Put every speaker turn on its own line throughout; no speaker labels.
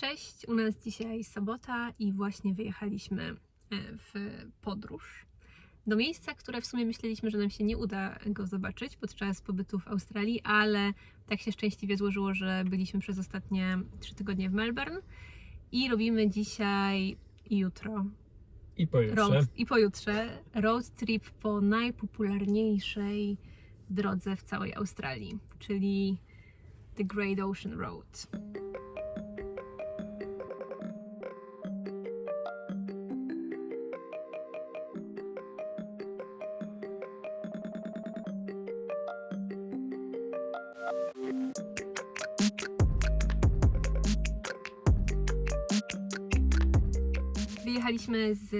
Cześć, u nas dzisiaj sobota i właśnie wyjechaliśmy e, w podróż do miejsca, które w sumie myśleliśmy, że nam się nie uda go zobaczyć podczas pobytu w Australii, ale tak się szczęśliwie złożyło, że byliśmy przez ostatnie trzy tygodnie w Melbourne i robimy dzisiaj i jutro
I pojutrze.
road, i pojutrze road trip po najpopularniejszej drodze w całej Australii, czyli The Great Ocean Road. Wyjechaliśmy z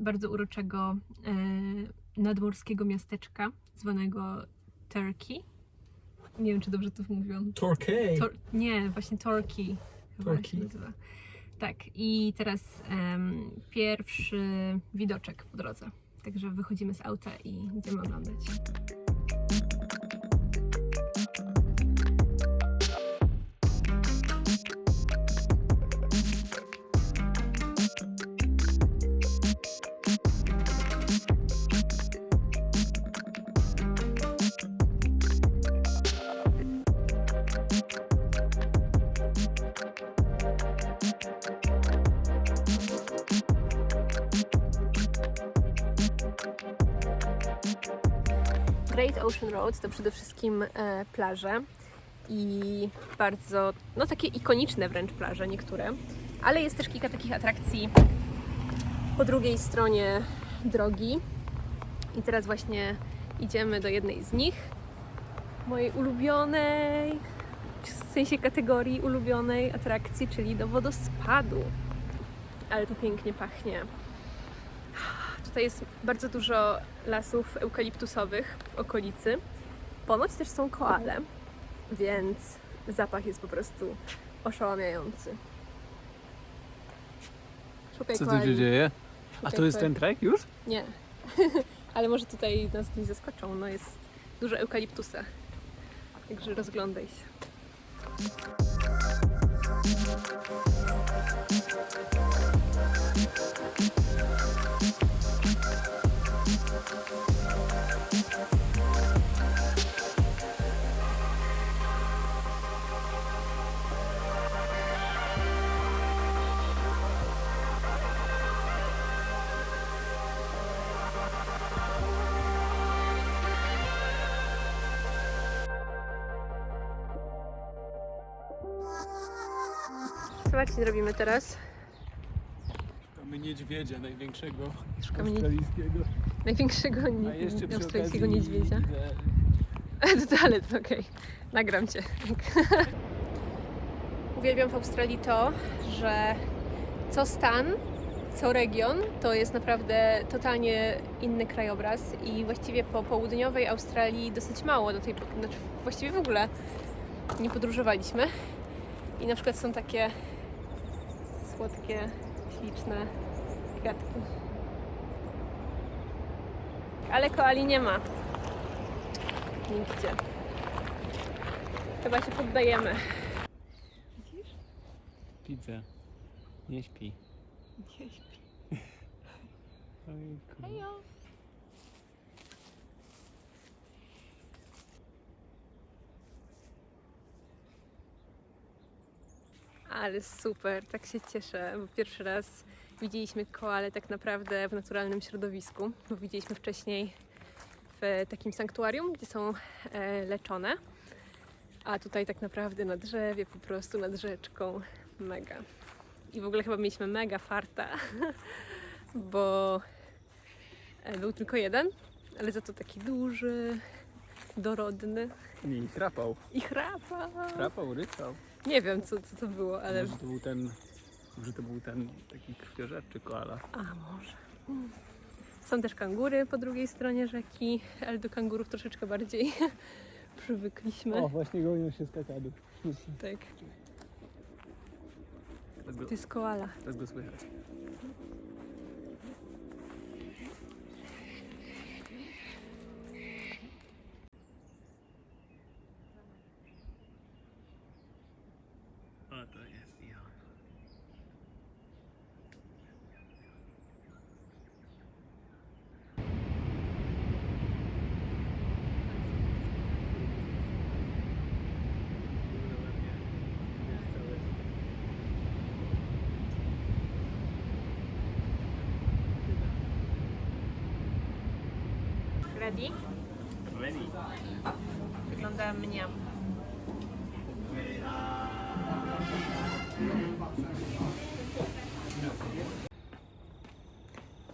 bardzo uroczego e, nadmorskiego miasteczka zwanego Turkey. Nie wiem, czy dobrze to mówią.
Torquay.
Tor- nie, właśnie Torquay. nazywa. Tak, i teraz em, pierwszy widoczek po drodze. Także wychodzimy z auta i idziemy oglądać. Great Ocean Road to przede wszystkim e, plaże i bardzo, no takie ikoniczne wręcz plaże niektóre, ale jest też kilka takich atrakcji po drugiej stronie drogi i teraz właśnie idziemy do jednej z nich, mojej ulubionej, w sensie kategorii ulubionej atrakcji, czyli do wodospadu. Ale to pięknie pachnie. Tutaj jest bardzo dużo lasów eukaliptusowych w okolicy. Ponoć też są koale, więc zapach jest po prostu oszałamiający. Szukaj
Co tu
koali.
się dzieje? A
Szukaj
to jest ten trek już?
Nie. Ale może tutaj nas gdzieś zaskoczą. No jest dużo eukaliptusa. Także rozglądaj się. Zobaczcie, robimy teraz.
Szukamy niedźwiedzia, największego
Szukamy nie-
australijskiego.
największego
A
nie,
jeszcze przy
australijskiego
okazji
niedźwiedzia.
widzę-
to ale to okej. Nagram cię. Uwielbiam w Australii to, że co stan, co region to jest naprawdę totalnie inny krajobraz i właściwie po południowej Australii dosyć mało do tej pory, znaczy właściwie w ogóle nie podróżowaliśmy. I na przykład są takie słodkie, śliczne kwiatki. Ale koali nie ma. Nigdzie. Chyba się poddajemy. Widzisz?
Widzę. Nie śpi.
Nie śpi.
Ojejku.
Hejo. Ale super, tak się cieszę, bo pierwszy raz widzieliśmy koale tak naprawdę w naturalnym środowisku, bo widzieliśmy wcześniej w takim sanktuarium, gdzie są e, leczone, a tutaj tak naprawdę na drzewie, po prostu nad rzeczką, mega. I w ogóle chyba mieliśmy mega farta, bo E, Był tylko jeden, ale za to taki duży, dorodny
Nie, chrapał.
i chrapa.
Chrapał, ryczał.
Nie wiem, co, co to było, ale...
Może to był ten, może to był ten taki krwiożerczy koala.
A, może. Są też kangury po drugiej stronie rzeki, ale do kangurów troszeczkę bardziej przywykliśmy.
O, właśnie gonią się skakadów.
Tak,
Teraz go,
to jest koala.
teraz go słychać.
Ready?
Ready.
Wygląda mniam.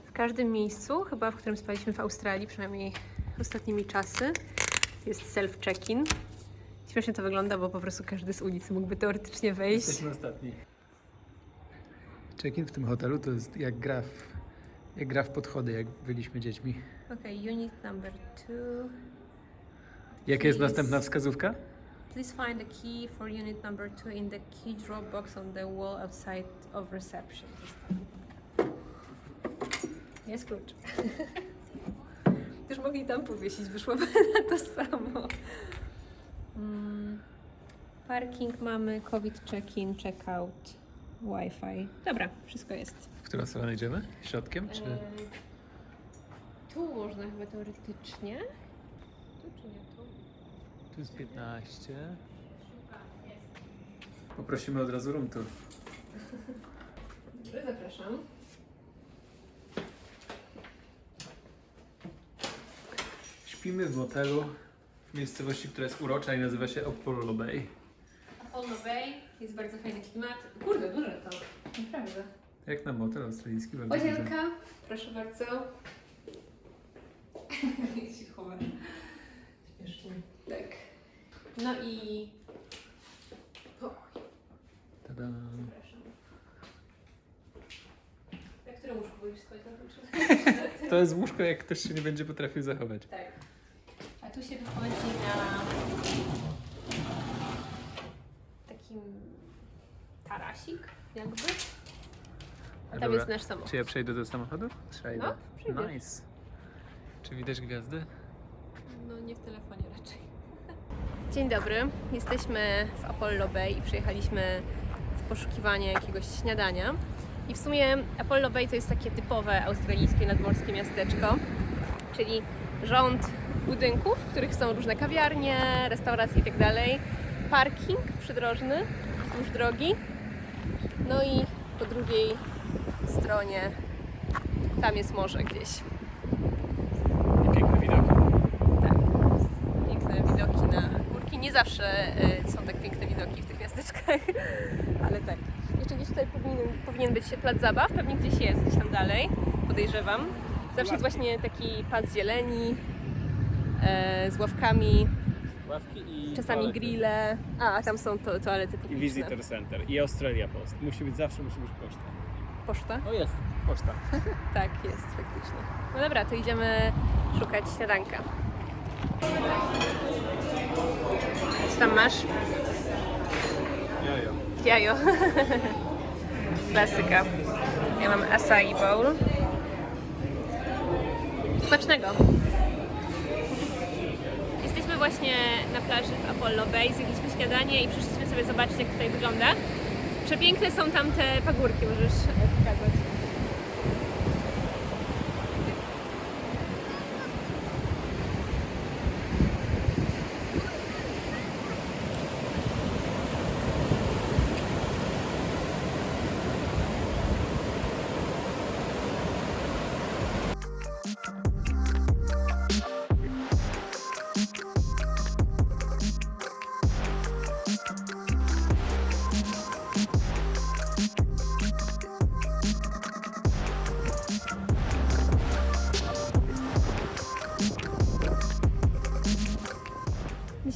W każdym miejscu, chyba w którym spaliśmy w Australii, przynajmniej ostatnimi czasy, jest self-check-in. Śmiesznie to wygląda, bo po prostu każdy z ulicy mógłby teoretycznie wejść.
Jesteśmy ostatni. Check-in w tym hotelu to jest jak gra w, jak gra w podchody, jak byliśmy dziećmi.
Okay, unit number two.
Jaka jest
Please.
następna wskazówka?
Please find the key for unit number two in the key drop box on the wall outside of reception. Jest klucz. Też mogli tam powiesić, wyszłoby na to samo. Mm, Parking mamy, COVID check-in, check-out, Wi-Fi. Dobra, wszystko jest.
W którą stronę idziemy? Środkiem czy...
E, Tu można chyba teoretycznie. Tu czy nie tu?
Tu jest 15. Poprosimy od razu room tour.
Dobrze, zapraszam.
Śpimy w motelu w miejscowości, która jest urocza i nazywa się Apollo Bay.
Apollo Bay, jest bardzo fajny klimat. Kurde, duże to, naprawdę.
Jak na motel australijski. bardzo duży.
Łazienka, proszę bardzo. się chowa. Śmiesznie. Tak. No i pokój,
Tada.
przepraszam. Na którym łóżku wolisz spać na
To jest łóżko, jak ktoś się nie będzie potrafił zachować.
Tak. A tu się wychodzi na takim tarasik jakby. A tam
Dobra.
jest nasz samochód.
Czy ja przejdę do samochodu? Przejdę.
No,
nice. Czy widać gwiazdy?
No nie w telefonie raczej. Dzień dobry. Jesteśmy w Apollo Bay i przyjechaliśmy w poszukiwanie jakiegoś śniadania. I w sumie Apollo Bay to jest takie typowe australijskie nadmorskie miasteczko, czyli rząd budynków, w których są różne kawiarnie, restauracje itd. Parking przydrożny wzdłuż drogi. No i po drugiej stronie tam jest morze gdzieś.
Piękne widoki.
Tak. Piękne widoki na górki. Nie zawsze e, są tak piękne widoki w tych miasteczkach, ale tak. Jeszcze gdzieś tutaj powinien, powinien być plac zabaw, pewnie gdzieś jest, gdzieś tam dalej, podejrzewam. Zawsze jest właśnie taki plac zieleni, e, z ławkami,
Ławki i
czasami
toalety.
grille. A, a tam są to, toalety
I
publiczne.
Visitor Center. I Australia Post. Musi być zawsze, musi być poczta.
Poczta?
O jest, poczta.
Tak, jest faktycznie. No dobra, to idziemy szukać śniadanka. Co tam masz?
Jajo.
Jajo. Klasyka. Ja mam acai bowl. Smacznego. Jesteśmy właśnie na plaży w Apollo Bay, zjedliśmy śniadanie i przyszliśmy sobie zobaczyć jak tutaj wygląda. Przepiękne są tam te pagórki, możesz pokazać.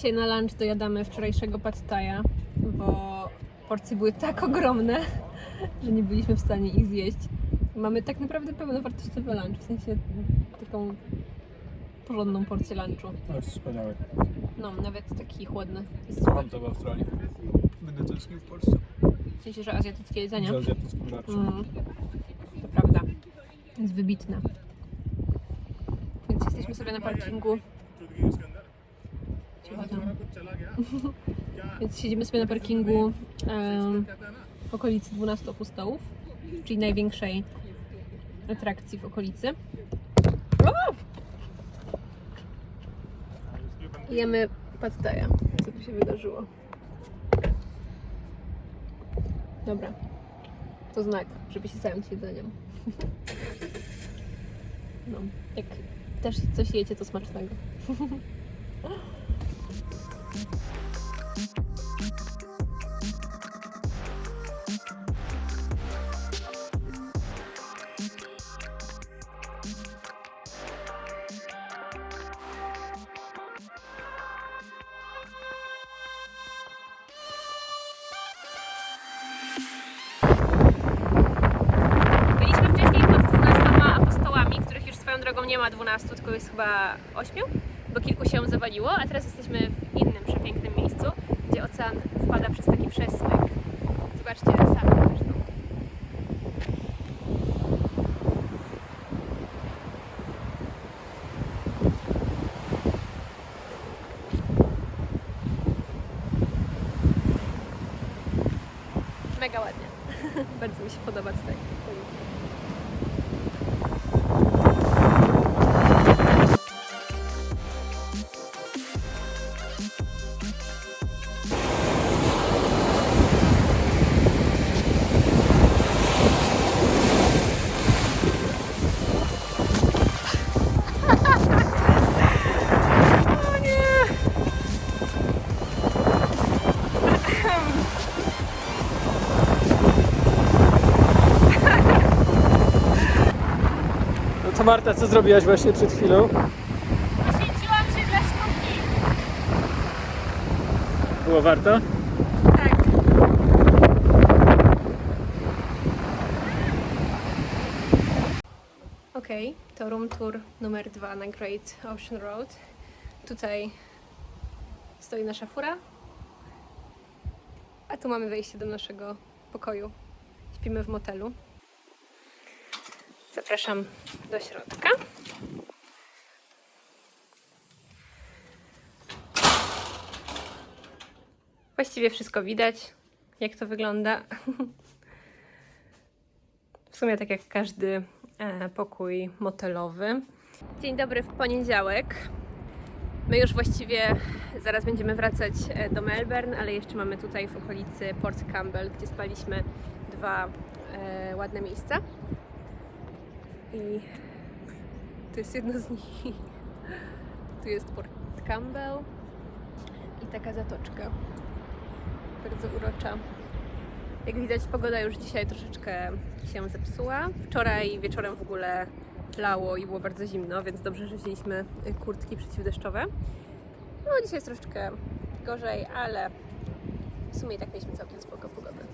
Dzisiaj na lunch dojadamy wczorajszego pad thai'a, bo porcje były tak ogromne, że nie byliśmy w stanie ich zjeść. Mamy tak naprawdę pełnowartościowy lunch, w sensie taką porządną porcję lunchu.
To jest wspaniałe.
No, nawet taki chłodny. Jest
Słucham to w Australii.
Będę tęsknił w Polsce.
W sensie, że azjatyckie jedzenie.
Za azjatycką lepszą.
Mm, to prawda. Jest wybitne. Więc jesteśmy sobie na parkingu. Więc siedzimy sobie na parkingu w okolicy 12 apostołów, czyli największej atrakcji w okolicy. Jemy pad thai'a. Co tu się wydarzyło? Dobra. To znak, żeby się zająć jedzeniem. No, jak też coś jecie, to smacznego. Byliśmy wcześniej pod 12 apostołami, których już swoją drogą nie ma 12, tylko jest chyba 8, bo kilku się zawaliło, a teraz jesteśmy w innym przepięknym miejscu, gdzie ocean wpada przez taki przesmyk. Zobaczcie sami zresztą. Mega ładnie. Bardzo mi się podoba tutaj.
To Marta, co zrobiłaś właśnie przed chwilą?
Poświęciłam się dla sztuki.
Było warto?
Tak. Okej, to room tour numer dwa na Great Ocean Road. Tutaj stoi nasza fura. A tu mamy wejście do naszego pokoju. Śpimy w motelu. Zapraszam do środka. Właściwie wszystko widać, jak to wygląda. W sumie tak jak każdy e, pokój motelowy. Dzień dobry w poniedziałek. My już właściwie zaraz będziemy wracać e, do Melbourne, ale jeszcze mamy tutaj w okolicy Port Campbell, gdzie spaliśmy dwa e, ładne miejsca. I to jest jedno z nich. Tu jest Port Campbell i taka zatoczka bardzo urocza. Jak widać, pogoda już dzisiaj troszeczkę się zepsuła. Wczoraj wieczorem w ogóle lało i było bardzo zimno, więc dobrze, że wzięliśmy kurtki przeciwdeszczowe. No, dzisiaj jest troszeczkę gorzej, ale w sumie i tak mieliśmy całkiem spoko pogodę.